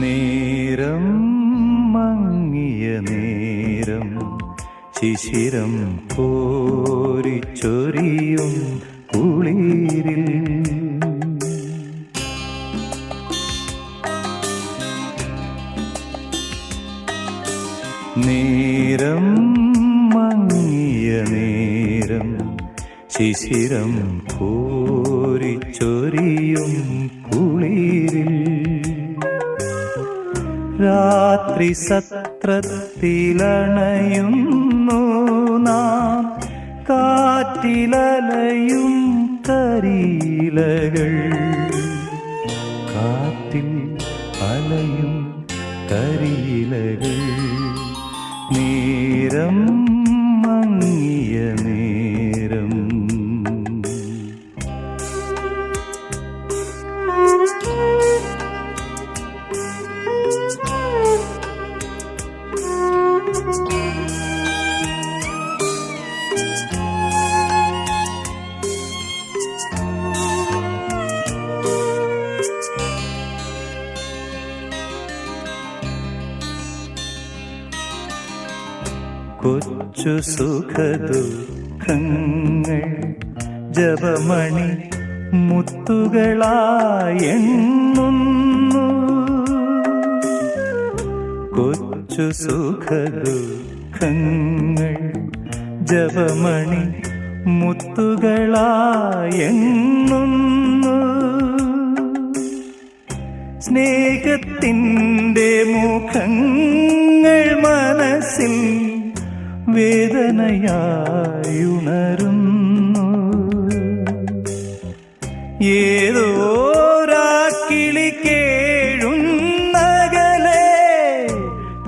നേരം മങ്ങിയ നേരം ശിശിരം കോരിച്ചൊരിയും കുളിരിൽ. നേരം മങ്ങിയ നേരം ശിശിരം കോരിച്ചൊരിയും കുളിരിൽ രാത്രി സത്രത്തിലണയുന്നു നാം. കാറ്റിലലയും കരീലകൾ. കാറ്റിൽ അലയും കരീലകൾ. നേരം മങ്ങിയ നേരം കൊച്ചു സുഖദുഃഖങ്ങൾ ജപമണി മുത്തുകളായെണ്ണുന്നു കൊച്ചു സുഖദുഃഖങ്ങൾ ജപമണി മുത്തുകളായെണ്ണുന്നു സ്നേഹത്തിന്റെ മുഖങ്ങൾ മനസ്സിൽ വേദനയായുണരുന്നു ഏതോ രാക്കിളി കേഴുന്നകലെ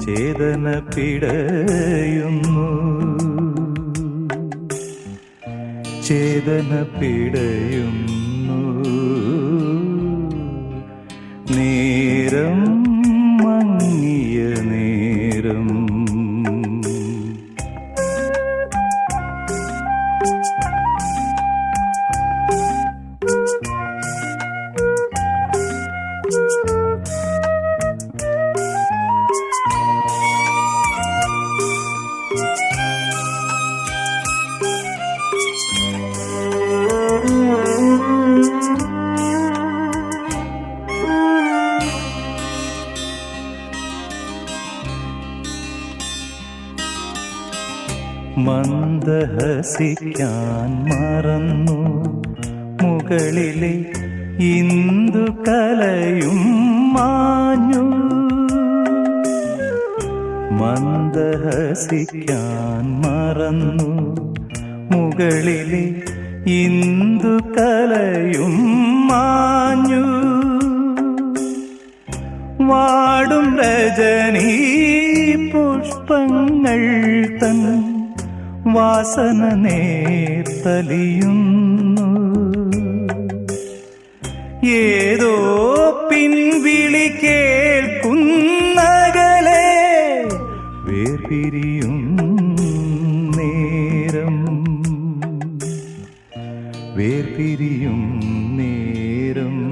ചേതന പിടയുന്നു. ചേതന പിടയുന്നു. നേരം മന്ദഹസിക്കാൻ മറന്നു. മുകളിലെ ഇന്ദു കലയും മാഞ്ഞു. മന്ദഹസിക്കാൻ മറന്നു. മുകളിലെ ഇന്ദു കലയും മാഞ്ഞു. വാടും രജനീ പുഷ്പങ്ങൾ തൻ വാസന നേർത്തലിയുന്നു. ഏതോ പിൻവിളി കേൾക്കുന്നകലെ വേർപിരിയും നേരം. വേർപിരിയും നേരം.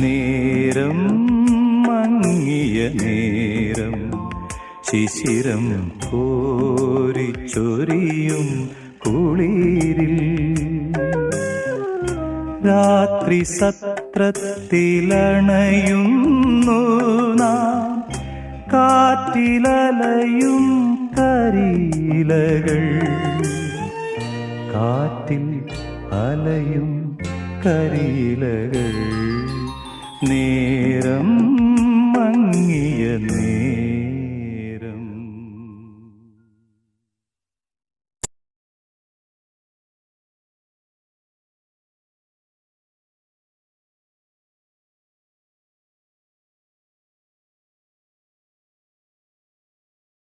നേരം മങ്ങിയ നേരം. ശിശിരം കോരിച്ചൊരിയും കുളിരിൽ. രാത്രി സത്രത്തിലണയുന്നു നാം. കാറ്റിലലയും കരിയിലകൾ. കാറ്റിൽ അലയും കരിയിലകൾ. നേരം